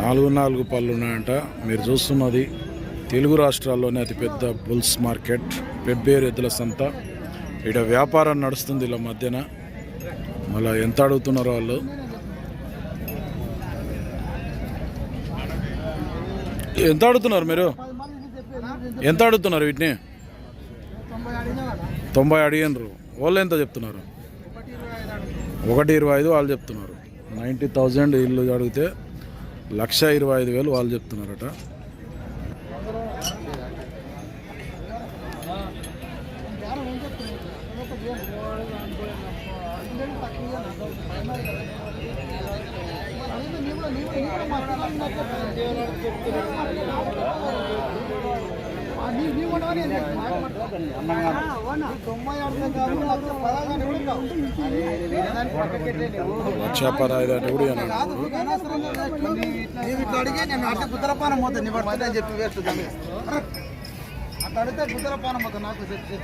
నాలుగు నాలుగు పళ్ళు ఉన్నాయంట. మీరు చూస్తున్నది తెలుగు రాష్ట్రాల్లోనే అతిపెద్ద బుల్స్ మార్కెట్ పెబ్బేరు ఎద్దుల సంత. ఇక్కడ వ్యాపారం నడుస్తుంది ఇలా మధ్యన. మళ్ళీ ఎంత అడుగుతున్నారో వాళ్ళు? ఎంత అడుగుతున్నారు మీరు? ఎంత అడుగుతున్నారు వీటిని? తొంభై అడిగినారు. వాళ్ళు ఎంత చెప్తున్నారు? ఒకటి ఇరవై ఐదు వాళ్ళు చెప్తున్నారు. నైంటీ థౌజండ్ ఇల్లు అడిగితే లక్ష ఇరవై ఐదు వేలు వాళ్ళు చెప్తున్నారట. చెప్తున్నారు అడిగి నేను అడిగితే గుద్దరపానం పోతుంది నీ పడుతుంది అని చెప్పి వేస్తుంది అట్లా అడిగితే పోతుంది నాకు చెప్పి